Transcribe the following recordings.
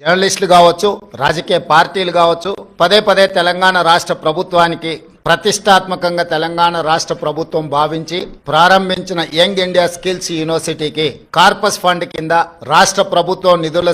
జర్నలిస్టులు కావచ్చు రాజకీయ పార్టీలు కావచ్చు పదే పదే తెలంగాణ రాష్ట్ర ప్రభుత్వానికి ప్రతిష్టాత్మకంగా తెలంగాణ రాష్ట్ర ప్రభుత్వం భావించి ప్రారంభించిన యంగ్ ఇండియా స్కిల్స్ యూనివర్సిటీకి కార్పస్ ఫండ్ కింద రాష్ట్ర ప్రభుత్వం నిధుల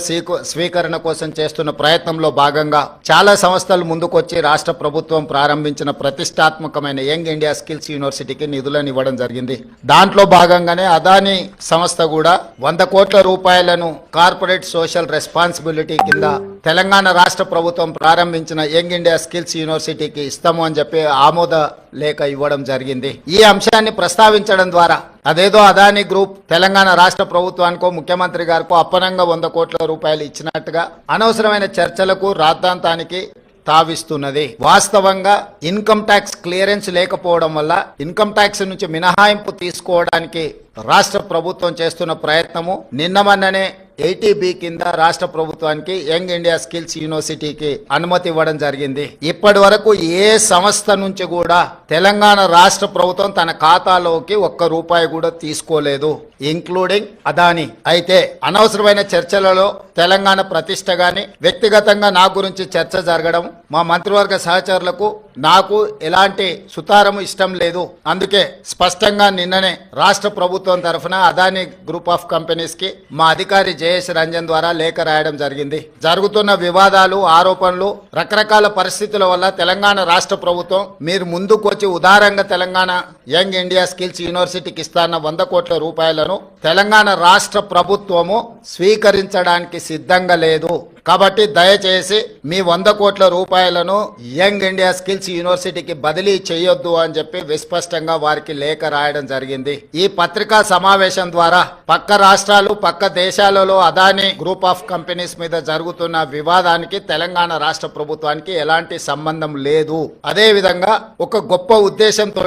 స్వీకరణ కోసం చేస్తున్న ప్రయత్నంలో భాగంగా చాలా సంస్థలు ముందుకొచ్చి రాష్ట్ర ప్రభుత్వం ప్రారంభించిన ప్రతిష్టాత్మకమైన యంగ్ ఇండియా స్కిల్స్ యూనివర్సిటీకి నిధులను ఇవ్వడం జరిగింది. దాంట్లో భాగంగానే అదానీ సంస్థ కూడా వంద కోట్ల రూపాయలను కార్పొరేట్ సోషల్ రెస్పాన్సిబిలిటీ కింద తెలంగాణ రాష్ట్ర ప్రభుత్వం ప్రారంభించిన యంగ్ ఇండియా స్కిల్స్ యూనివర్సిటీకి ఇస్తాము అని చెప్పి ఆమోద లేఖ ఇవ్వడం జరిగింది. ఈ అంశాన్ని ప్రస్తావించడం ద్వారా అదేదో అదాని గ్రూప్ తెలంగాణ రాష్ట్ర ప్రభుత్వానికో ముఖ్యమంత్రి గారికో అప్పనంగా వంద కోట్ల రూపాయలు ఇచ్చినట్టుగా అనవసరమైన చర్చలకు రాద్ధాంతానికి తావిస్తున్నది. వాస్తవంగా ఇన్కమ్ ట్యాక్స్ క్లియరెన్స్ లేకపోవడం వల్ల ఇన్కమ్ ట్యాక్స్ నుంచి మినహాయింపు తీసుకోవడానికి రాష్ట్ర ప్రభుత్వం చేస్తున్న ప్రయత్నము నిన్నమన్ననే ఎయిటీబీ కింద రాష్ట్ర ప్రభుత్వానికి యంగ్ ఇండియా స్కిల్స్ యూనివర్సిటీకి అనుమతి ఇవ్వడం జరిగింది. ఇప్పటి వరకు ఏ సంస్థ నుంచి కూడా తెలంగాణ రాష్ట్ర ప్రభుత్వం తన ఖాతాలోకి ఒక్క రూపాయి కూడా తీసుకోలేదు ఇంక్లూడింగ్ అదాని. అయితే అనవసరమైన చర్చలలో తెలంగాణ ప్రతిష్ట గాని వ్యక్తిగతంగా నా గురించి చర్చ జరగడం మా మంత్రివర్గ సహచరులకు నాకు ఎలాంటి సుతారము ఇష్టం లేదు. అందుకే స్పష్టంగా నిన్ననే రాష్ట్ర ప్రభుత్వం తరఫున అదాని గ్రూప్ ఆఫ్ కంపెనీస్కి మా అధికారి జయేష్ రంజన్ ద్వారా లేఖ రాయడం జరిగింది. జరుగుతున్న వివాదాలు ఆరోపణలు రకరకాల పరిస్థితుల వల్ల తెలంగాణ రాష్ట్ర ప్రభుత్వం మీరు ముందుకు వచ్చి ఉదారంగా తెలంగాణ యంగ్ ఇండియా స్కిల్స్ యూనివర్సిటీకి ఇస్తాన్న వంద కోట్ల రూపాయలను తెలంగాణ రాష్ట్ర ప్రభుత్వము స్వీకరించడానికి సిద్ధంగా లేదు. కాబట్టి దయచేసి మీ వంద కోట్ల రూపాయలను యంగ్ ఇండియా స్కిల్స్ యూనివర్సిటీకి బదిలీ చేయొద్దు అని చెప్పి విస్పష్టంగా వారికి లేఖ రాయడం జరిగింది. ఈ పత్రికా సమావేశం ద్వారా పక్క రాష్ట్రాలు పక్క దేశాలలో అదాని గ్రూప్ ఆఫ్ కంపెనీస్ మీద జరుగుతున్న వివాదానికి తెలంగాణ రాష్ట్ర ప్రభుత్వానికి ఎలాంటి సంబంధం లేదు. అదే విధంగా ఒక గొప్ప ఉద్దేశంతో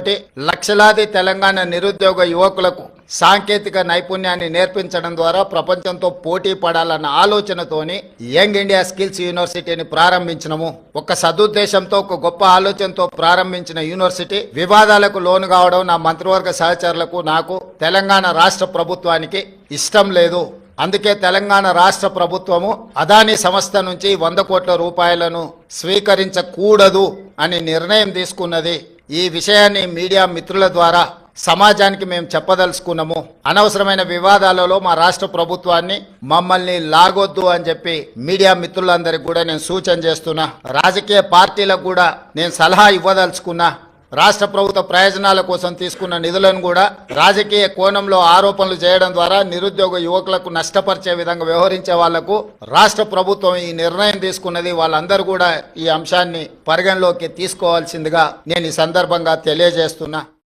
లక్షలాది తెలంగాణ నిరుద్యోగ యువకులకు సాంకేతిక నైపుణ్యాన్ని నేర్పించడం ద్వారా ప్రపంచంతో పోటీ పడాలన్న ఆలోచనతోని యంగ్ ఇండియా స్కిల్స్ యూనివర్సిటీని ప్రారంభించినము. ఒక సదుద్దేశంతో ఒక గొప్ప ఆలోచనతో ప్రారంభించిన యూనివర్సిటీ వివాదాలకు లోను కావడం నా మంత్రివర్గ సహచరులకు నాకు తెలంగాణ రాష్ట్ర ప్రభుత్వానికి ఇష్టం లేదు. అందుకే తెలంగాణ రాష్ట్ర ప్రభుత్వము అదాని సంస్థ నుంచి వంద కోట్ల రూపాయలను స్వీకరించకూడదు అని నిర్ణయం తీసుకున్నది. ఈ విషయాన్ని మీడియా మిత్రుల ద్వారా సమాజానికి మేము చెప్పదలుచుకున్నాము. అనవసరమైన వివాదాలలో మా రాష్ట్ర ప్రభుత్వాన్ని మమ్మల్ని లాగొద్దు అని చెప్పి మీడియా మిత్రులందరికీ కూడా నేను సూచన చేస్తున్నా. రాజకీయ పార్టీలకు కూడా నేను సలహా ఇవ్వదలుచుకున్నా. రాష్ట్ర ప్రభుత్వ ప్రయోజనాల కోసం తీసుకున్న నిధులను కూడా రాజకీయ కోణంలో ఆరోపణలు చేయడం ద్వారా నిరుద్యోగ యువకులకు నష్టపరిచే విధంగా వ్యవహరించే వాళ్ళకు రాష్ట్ర ప్రభుత్వం ఈ నిర్ణయం తీసుకున్నది. వాళ్ళందరూ కూడా ఈ అంశాన్ని పరిగణలోకి తీసుకోవాల్సిందిగా నేను ఈ సందర్భంగా తెలియజేస్తున్నా.